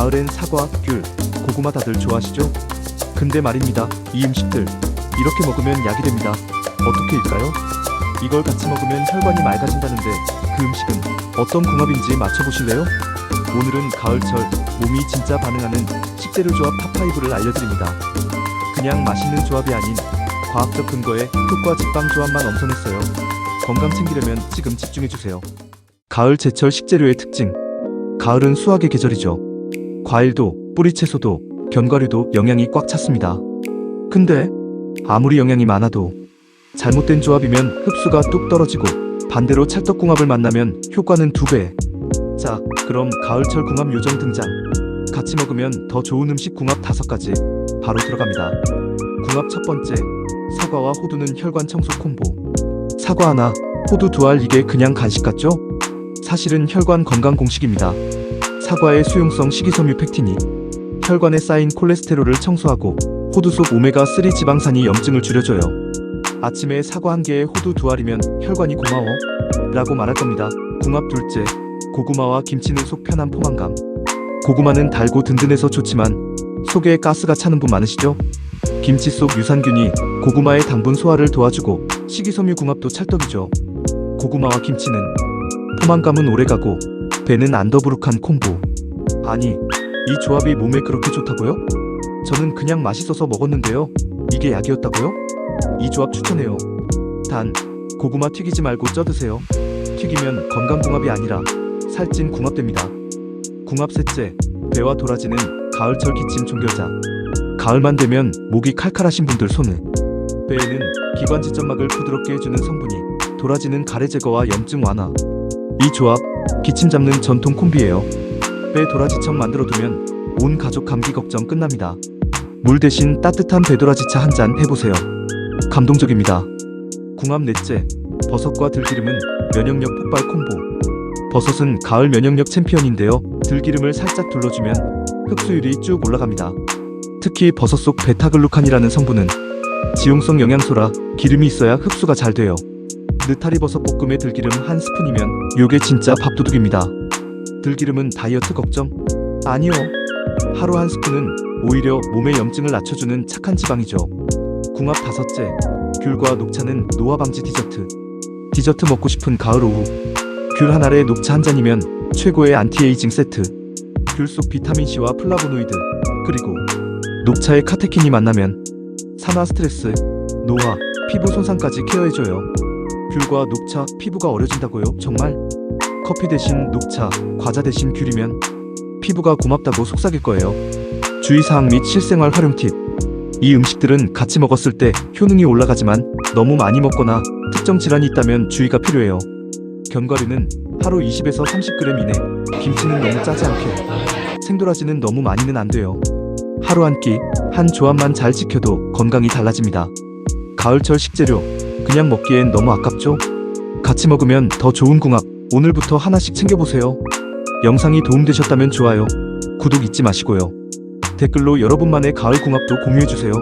가을엔 사과, 귤, 고구마 다들 좋아하시죠? 근데 말입니다. 이 음식들 이렇게 먹으면 약이 됩니다. 어떻게일까요? 이걸 같이 먹으면 혈관이 맑아진다는데 그 음식은 어떤 궁합인지 맞춰보실래요? 오늘은 가을철 몸이 진짜 반응하는 식재료 조합 탑5를 알려드립니다. 그냥 맛있는 조합이 아닌 과학적 근거에 효과 직방 조합만 엄선했어요. 건강 챙기려면 지금 집중해주세요. 가을 제철 식재료의 특징. 가을은 수확의 계절이죠. 과일도, 뿌리채소도, 견과류도 영양이 꽉 찼습니다. 근데 아무리 영양이 많아도 잘못된 조합이면 흡수가 뚝 떨어지고 반대로 찰떡궁합을 만나면 효과는 두 배. 자, 그럼 가을철 궁합 요정 등장. 같이 먹으면 더 좋은 음식 궁합 다섯 가지 바로 들어갑니다. 궁합 첫 번째, 사과와 호두는 혈관 청소 콤보. 사과 하나, 호두 두 알 이게 그냥 간식 같죠? 사실은 혈관 건강 공식입니다. 사과의 수용성 식이섬유 팩틴이 혈관에 쌓인 콜레스테롤을 청소하고 호두 속 오메가3 지방산이 염증을 줄여줘요. 아침에 사과 한 개에 호두 두 알이면 혈관이 고마워 라고 말할 겁니다. 궁합 둘째, 고구마와 김치는 속 편한 포만감. 고구마는 달고 든든해서 좋지만 속에 가스가 차는 분 많으시죠? 김치 속 유산균이 고구마의 당분 소화를 도와주고 식이섬유 궁합도 찰떡이죠. 고구마와 김치는 포만감은 오래가고 배는 안 더부룩한 콤보. 아니, 이 조합이 몸에 그렇게 좋다고요? 저는 그냥 맛있어서 먹었는데요. 이게 약이었다고요? 이 조합 추천해요. 단, 고구마 튀기지 말고 쪄 드세요. 튀기면 건강궁합이 아니라 살찐 궁합됩니다. 궁합 셋째, 배와 도라지는 가을철 기침 종결자. 가을만 되면 목이 칼칼하신 분들 손을. 배에는 기관 지점막을 부드럽게 해주는 성분이, 도라지는 가래 제거와 염증 완화. 이 조합, 기침 잡는 전통 콤비예요. 배 도라지청 만들어 두면 온 가족 감기 걱정 끝납니다. 물 대신 따뜻한 배도라지차 한 잔 해보세요. 감동적입니다. 궁합 넷째, 버섯과 들기름은 면역력 폭발 콤보. 버섯은 가을 면역력 챔피언인데요. 들기름을 살짝 둘러주면 흡수율이 쭉 올라갑니다. 특히 버섯 속 베타글루칸이라는 성분은 지용성 영양소라 기름이 있어야 흡수가 잘 돼요. 느타리 버섯 볶음에 들기름 한 스푼이면 요게 진짜 밥도둑입니다. 들기름은 다이어트 걱정? 아니요. 하루 한 스푼은 오히려 몸의 염증을 낮춰주는 착한 지방이죠. 궁합 다섯째, 귤과 녹차는 노화 방지 디저트. 디저트 먹고 싶은 가을 오후. 귤 한 알에 녹차 한 잔이면 최고의 안티에이징 세트. 귤 속 비타민 C와 플라보노이드, 그리고 녹차의 카테킨이 만나면 산화 스트레스, 노화, 피부 손상까지 케어해줘요. 귤과 녹차 피부가 어려진다고요? 정말? 커피 대신 녹차, 과자 대신 귤이면 피부가 고맙다고 속삭일 거예요. 주의사항 및 실생활 활용 팁. 이 음식들은 같이 먹었을 때 효능이 올라가지만 너무 많이 먹거나 특정 질환이 있다면 주의가 필요해요. 견과류는 하루 20에서 30g 이내, 김치는 너무 짜지 않게, 생도라지는 너무 많이는 안 돼요. 하루 한 끼, 한 조합만 잘 지켜도 건강이 달라집니다. 가을철 식재료, 그냥 먹기엔 너무 아깝죠? 같이 먹으면 더 좋은 궁합, 오늘부터 하나씩 챙겨보세요. 영상이 도움되셨다면 좋아요, 구독 잊지 마시고요. 댓글로 여러분만의 가을 궁합도 공유해주세요.